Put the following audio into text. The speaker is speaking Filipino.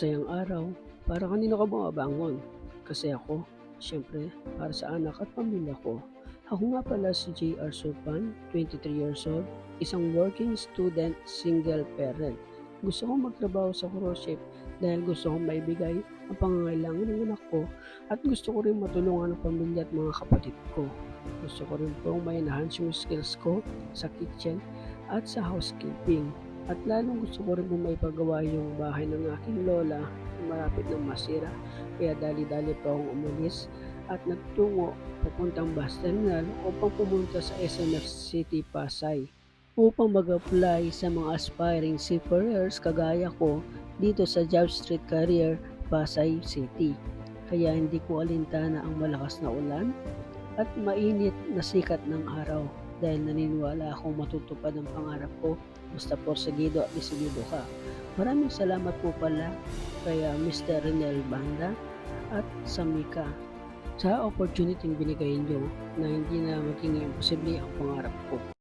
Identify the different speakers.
Speaker 1: Magsayang araw, para kanino ka bumabangon? Kasi ako, siyempre, para sa anak at pamilya ko. Ako nga pala si J.R. Supan, 23 years old, isang working student, single parent. Gusto kong magtrabaho sa ship dahil gusto kong maibigay ang pangangailangan ng anak ko at gusto ko rin matulungan ang pamilya at mga kapatid ko. Gusto ko rin pong ma-enhance yung skills ko sa kitchen at sa housekeeping. At lalong gusto ko rin pong maipagawa yung bahay ng aking lola na malapit ng masira. Kaya dali-dali pa akong umalis at nagtungo papuntang bus terminal upang pumunta sa SMF City Pasay upang mag-apply sa mga aspiring seafarers kagaya ko dito sa Job Street Career, Pasay City. Kaya hindi ko alintana ang malakas na ulan at mainit na sikat ng araw dahil naniniwala akong matutupad ang pangarap ko basta porsegido at desidido ka. Maraming salamat po pala kay uh, Mr. Renel Banda at sa Mika sa opportunity binigay niyo na hindi na maging imposible ang pangarap ko.